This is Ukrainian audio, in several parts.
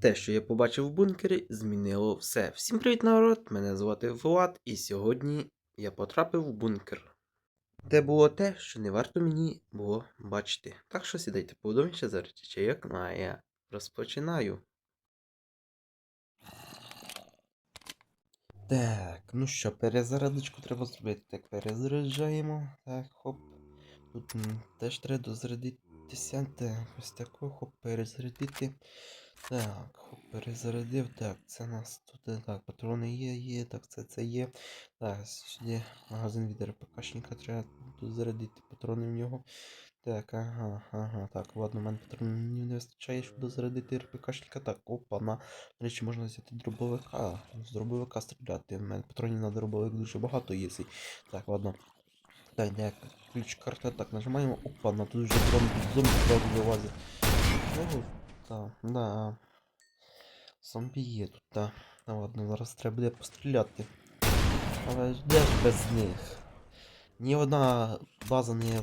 Те, що я побачив в бункері, змінило все. Всім привіт, народ! Мене звати Влад, і сьогодні я потрапив в бункер. Де було те, що не варто мені було бачити. Так що сідайте поудобніше зараз чайок, ну а я розпочинаю. Так, ну що, перезарядочку треба зробити. Так, перезаряджаємо. Так, хоп. Тут теж треба дозарядитися. Так, ось тако, хоп, перезарядити. Так, перезарядив. Так, це нас тут е, так, патрони є, є, так, це це є. Так, сюди магазин від РПКшника треба дозарядити патрони в нього. Так, ага, ага, так, ладно, в мене патронів не вистачає, щоб дозарядити РПКшника. Так, опа, на. До речі, можна взяти дробовика. З дробовика стріляти. У мене патронів на дробовик дуже багато є. Так, ладно. Так, де ключ карта, так, нажимаємо. Опа, на тут вже зомбі, зомбі вилазить. Так, да. Зомбі є тут, так. Ну ладно, зараз треба буде постріляти. Але де ж без них? Ні одна база не,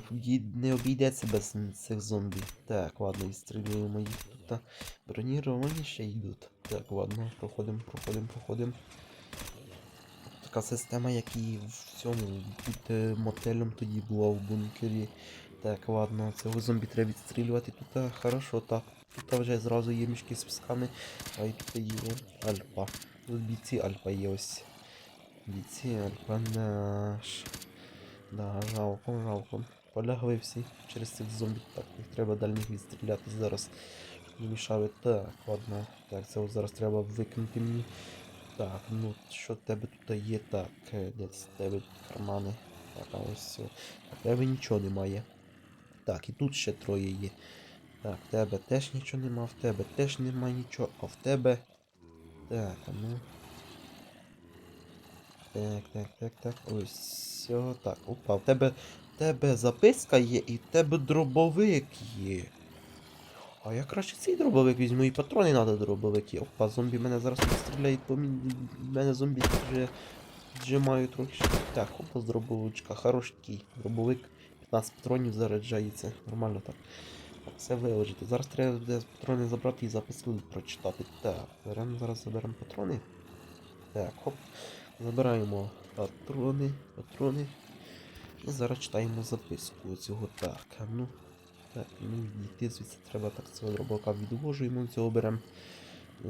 не обійдеться без цих зомбі. Так, ладно, відстрілюємо їх тут. та. Броніровані ще йдуть. Так, ладно, проходимо, проходимо, проходимо. Така система, як і в цьому під е, мотелем тоді була в бункері. Так, ладно, цього зомбі треба відстрілювати тут. Хорошо, так. Тут вже зразу є мішки з пісками, а і тут є альпа. Тут бійці альпа є ось. Бійці альпа наш. Да, жалко, жалко. Полягли всі через цих зомбі. Так, їх треба дальніх відстріляти зараз. Не мішали. Так, ладно. Так, це зараз треба викинути мені. Так, ну що в тебе тут є? Так, е, де в тебе кармани? Так, а ось все. А тебе нічого немає. Так, і тут ще троє є. Так, в тебе теж нічого нема, в тебе теж нема нічого, а в тебе. Так, а ну. Так, так, так, так. Ось все. Так, опа, в тебе. В тебе записка є і в тебе дробовик є. А я краще цей дробовик візьму і патрони треба дробовики. Опа, зомбі мене зараз відстріляють, бо мене зомбі вже віджимають трохи. Так, опа, з дробовичка. Хороший дробовик. 15 патронів заряджається. Нормально так. Все виложити. Зараз треба буде патрони забрати і записку прочитати. Так, беремо зараз заберемо патрони. Так, хоп. Забираємо патрони, патрони. І зараз читаємо записку цього. Так, а ну. Так, ну відійти звідси треба так цього дробака відвожуємо, цього беремо.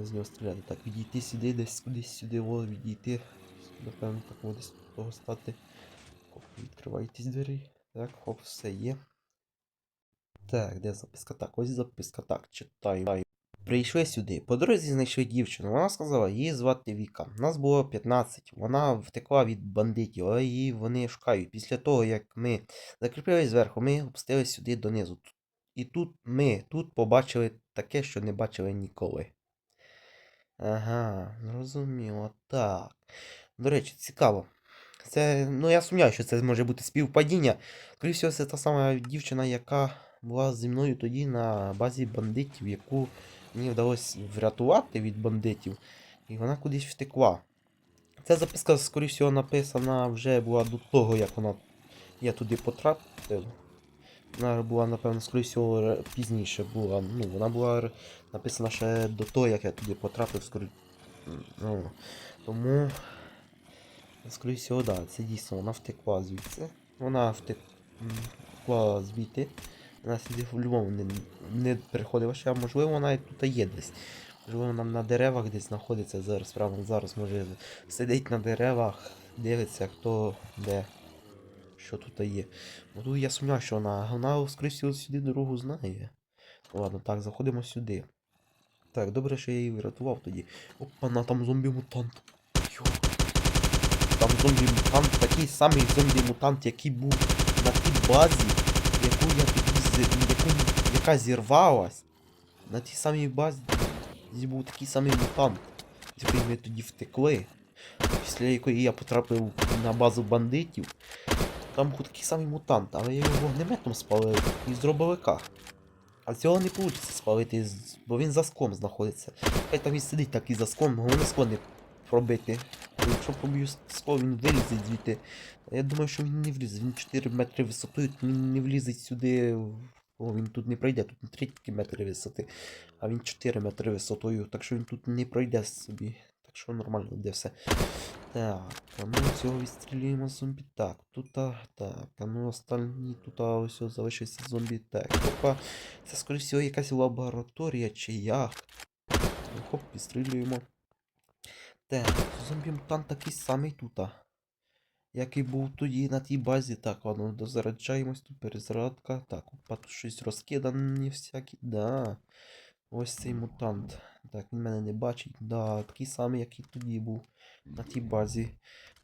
З нього стріляти. Так, відійти сюди, десь кудись сюди, о, відійти. Напевно, так десь того стати. Хоп, відкривайтесь двері. Так, хоп, все є. Так, де записка? Так, ось записка. Так, читаю. Прийшли сюди. По дорозі знайшли дівчину. Вона сказала, її звати Віка. Нас було 15. Вона втекла від бандитів, але її вони шукають. Після того, як ми закріпились зверху, ми опустились сюди донизу. І тут ми тут побачили таке, що не бачили ніколи. Ага, зрозуміло. Так. До речі, цікаво. Це, ну я сумніваюся, що це може бути співпадіння. Скоріше всього, це та сама дівчина, яка була зі мною тоді на базі бандитів, яку мені вдалося врятувати від бандитів. І вона кудись втекла. Ця записка, скоріше всього, написана вже була до того, як вона я туди потрапив. Вона була, напевно, скоріше всього, пізніше була. Ну, вона була написана ще до того, як я туди потрапив, скоріше. Ну, тому. Скоріше всього, да, це дійсно вона втекла звідси. Вона втекла звідти. Вона сюди в будь-якому не, не приходила ще, а можливо і тут є десь. Можливо, вона на деревах десь знаходиться зараз. Прямо зараз може сидить на деревах, дивиться, хто де, що тут є. Ну тут я сумніваюся, що вона. Вона, скоріше сюди дорогу знає. Ладно, так, заходимо сюди. Так, добре, що я її врятував тоді. Опа, на там зомбі-мутант. Там зомбі-мутант, такий самий зомбі-мутант, який був на тій базі, яку я тоді з... яку... яка зірвалась. На тій самій базі був такий самий мутант, з якої ми тоді втекли. Після якої я потрапив на базу бандитів. Там був такий самий мутант, але я його вогнеметом спалив із дробовика. А цього не вийде спалити, бо він за склом знаходиться. Хай там і сидить такий за склом, головне скло не пробити. Якщо проб'ю скло, він вилізе звідти. Я думаю, що він не влізе. Він 4 метри висотою, він не влізе сюди О, він тут не пройде, тут 3 метри висоти, а він 4 метри висотою, так що він тут не пройде собі. Так що нормально буде все. Так, а ну цього відстрілюємо зомбі. Так, тут, так, а ну остальні тут ось залишився зомбі. Так, опа. Це скоріше всього якась лабораторія чи як. Хоп, відстрілюємо. Так, зомбі-мутант такий самий тут. Як і був тоді на тій базі. Так, ладно, дозаряджаємось, тут перезарядка. Так, опа, тут щось розкидані всякі. Да. Ось цей мутант. Так, він мене не бачить. Да, такий самий, як і тоді був на тій базі.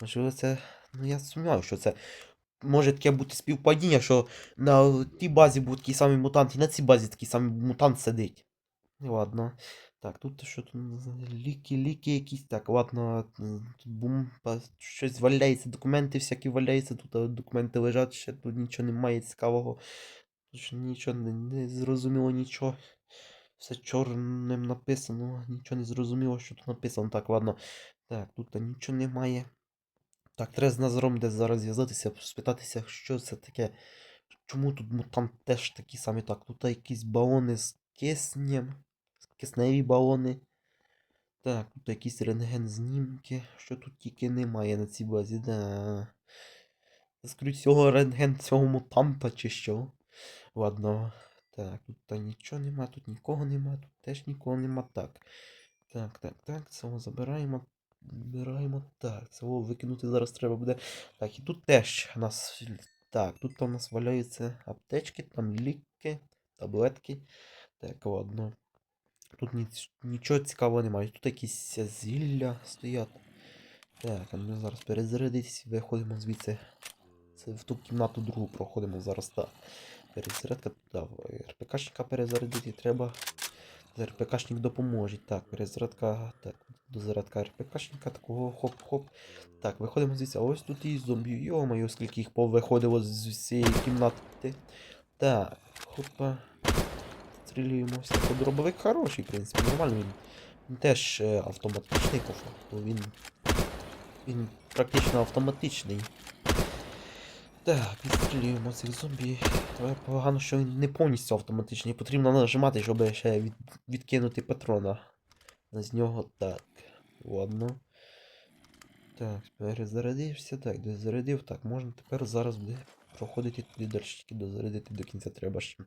Можливо, це. Ну я сумніваюся, що це. Може таке бути співпадіння, що на тій базі був такий самий мутант, і на цій базі такий самий мутант сидить. Ладно. Так, тут що тут ліки, ліки якісь. Так, ладно, тут бум, щось валяється, документи всякі валяються, тут документи лежать, ще тут нічого немає цікавого. Тут нічого не, не зрозуміло нічого. Все чорним написано, нічого не зрозуміло, що тут написано. Так, ладно. Так, тут нічого немає. Так, треба з Назаром десь зараз зв'язатися, спитатися, що це таке. Чому тут мутант теж такі самі? Так, тут якісь балони з киснем, кисневі балони. Так, тут якісь рентген знімки. Що тут тільки немає на цій базі, да. Це, Скоріше всього, рентген цього мутанта чи що. Ладно. Так, тут та нічого нема, тут нікого нема, тут теж нікого нема. Так. Так, так, так, цього забираємо. Забираємо. Так, цього викинути зараз треба буде. Так, і тут теж у нас. Так, тут у нас валяються аптечки, там ліки, таблетки. Так, ладно. Тут ніч- нічого цікавого немає. Тут якісь зілля стоять. Так, ми зараз перезарядитись, виходимо звідси. Це в ту кімнату другу проходимо зараз. Так. Перезарядка. Давай. РПКшника перезарядити треба. РПКшник допоможе. Так, перезарядка. Так, дозарядка РПКшника, такого хоп-хоп. Так, виходимо звідси. А ось тут і зомбі. Йо-моє, скільки їх повиходило з цієї кімнати. Так, хопа. Стрілюємося. Так, дробовик хороший, в принципі, нормальний він. Теж е, автоматичний факту. Він. Він практично автоматичний. Так, відстрілюємо цих зомбі. Погано, що він не повністю автоматичний. Потрібно нажимати, щоб ще від, відкинути патрона. З нього так. Ладно. Так, перезарядився. Так, дозарядив. Так, можна тепер зараз буде проходити туди далі, дозарядити до кінця треба ще.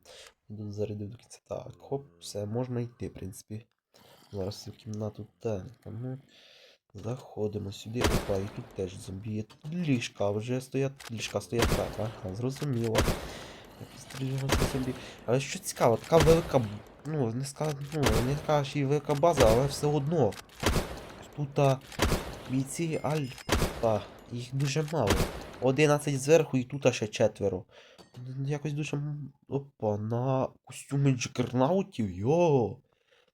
Дозарядив до кінця. Так, хоп, все, можна йти, в принципі. Зараз в кімнату. Так, а ну. Заходимо сюди. Опа, і тут теж зомбі є. Тут ліжка вже стоять. Ліжка стоять так, ага, зрозуміло. Зомбі. Але що цікаво, така велика. Ну, не ска... ну, не така ще й велика база, але все одно. Тут бійці Альфа, їх дуже мало. 11 зверху і тут ще четверо. Якось дуже. Опа, на костюми джекернаутів, йо.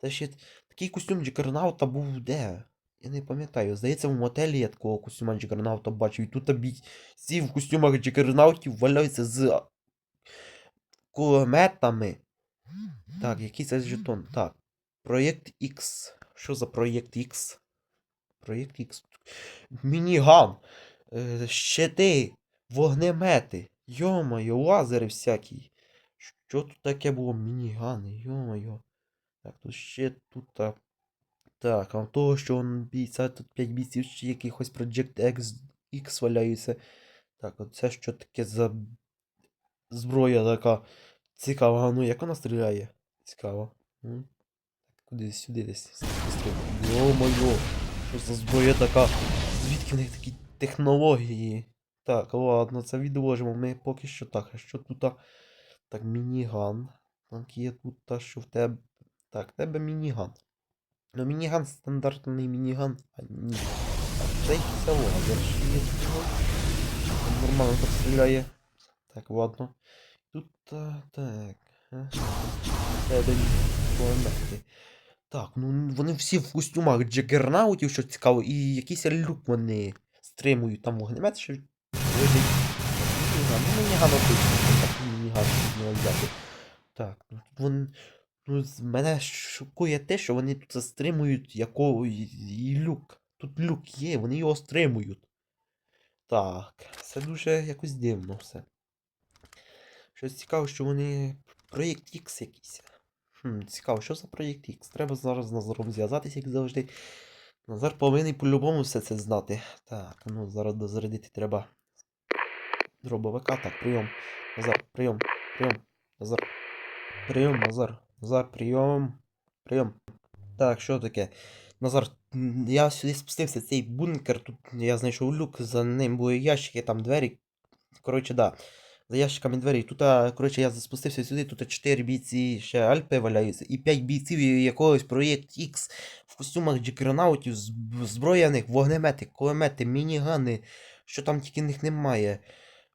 Та ще такий костюм джекернаута був де? Я не пам'ятаю. Здається, в мотелі я такого костюма джекернаута бачив. І тут бійці в костюмах джекернаутів валяються з кулеметами. Так, який це жетон? Так. Проєкт X. Що за проєкт X? Проєкт X. Мініган. Е, щити. Вогнемети. Йо-моє, лазери всякі. Що тут таке було? Мінігани, йо-моє. Так, тут ще тут. а, Так, а того, що он бійця, тут 5 бійців ще якихось Project X, X валяються. Так, оце що таке за зброя така цікава. Ну, як вона стріляє? Цікаво. Так, куди сюди десь. Йо-моє, що за зброя така? Звідки в них такі технології? Так, ладно, це відложимо. Ми поки що так. А що тут? а? Так, мініган. Так, є тут, а що в тебе. Так, в тебе мініган. Ну, мініган стандартний мініган. А ні. Так, це якийсь лазер Нормально так стріляє. Так, ладно. Тут а, так. Ага. Кулемети. Так, ну вони всі в костюмах джагернаутів, що цікаво, і якийсь люк вони стримують. Там вогнемет ще лежить. Мініган, ну мініган обичний, так мініган з нього взяти. Так, ну вони. Ну, мене шокує те, що вони тут стримують якого і, люк. Тут люк є, вони його стримують. Так, це дуже якось дивно все. Щось цікаво, що вони Проєкт X якийсь. Хм, цікаво, що за проєкт X? Треба зараз з Назаром зв'язатися, як завжди. Назар повинен по-любому все це знати. Так, ну зараз дозарядити треба. Дробовика. Так, прийом. Назар, прийом, прийом. Назар. Прийом, Назар. Назар, прийом. Прийом. Так, що таке? Назар, я сюди спустився, цей бункер, тут я знайшов люк, за ним були ящики, там двері. Коротше, да. За ящиками двері. Тут, коротше, я спустився сюди, тут 4 бійці ще Альпи валяються, і 5 бійців якогось проєкт X в костюмах джекернаутів, зброяних, вогнемети, кулемети, мінігани, що там тільки них немає.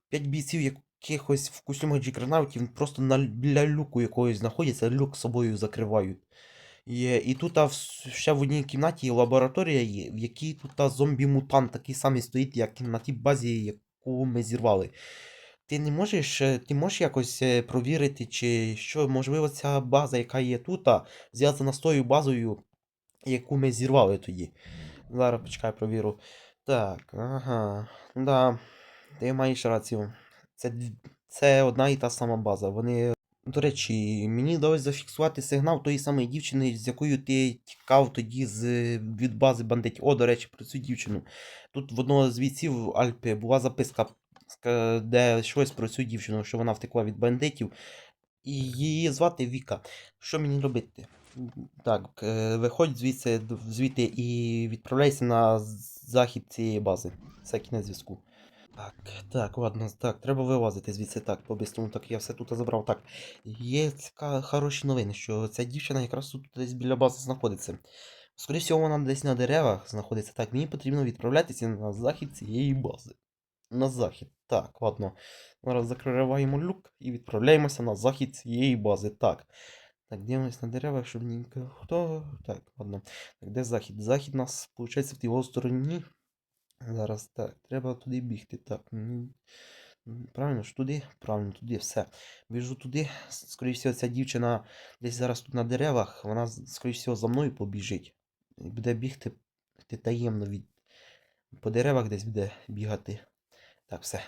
5 бійців якихось в костюмах джекернаутів просто на, біля люку якогось знаходяться, люк собою закривають. Є, і тут ще в одній кімнаті лабораторія є, в якій тут зомбі-мутант такий самий стоїть, як на тій базі, яку ми зірвали. Ти не можеш, е, ти можеш якось е, провірити, чи що, можливо, ця база, яка є тут, зв'язана з тою базою, яку ми зірвали тоді. Зараз почекай, провіру. Так, ага. Да, ти маєш рацію. Це, це одна і та сама база. Вони. До речі, мені вдалося зафіксувати сигнал тої самої дівчини, з якою ти тікав тоді з, від бази бандитів. О, до речі, про цю дівчину. Тут в одного з бійців Альпи була записка, ска- де щось про цю дівчину, що вона втекла від бандитів. І її звати Віка. Що мені робити? Так, е, виходь звідси, звідти і відправляйся на захід цієї бази. Це кінець зв'язку. Так, так, ладно, так, треба вилазити звідси так, по-бистрому, так я все тут забрав. Так. Є ціка хороші новини, що ця дівчина якраз тут десь біля бази знаходиться. Скоріше всього, вона десь на деревах знаходиться. Так, мені потрібно відправлятися на захід цієї бази. На захід. Так, ладно. Зараз закриваємо люк і відправляємося на захід цієї бази. Так. Так, дивимось на деревах, щоб ніхто. Так, ладно. Так, де захід? Захід у нас, виходить, в його стороні. Зараз так, треба туди бігти. Так. Правильно ж туди? Правильно, туди, все. Біжу туди. Скоріше всього, ця дівчина десь зараз тут на деревах, вона, скоріше всього, за мною побіжить. І буде бігти таємно від. По деревах десь буде бігати. Так, все.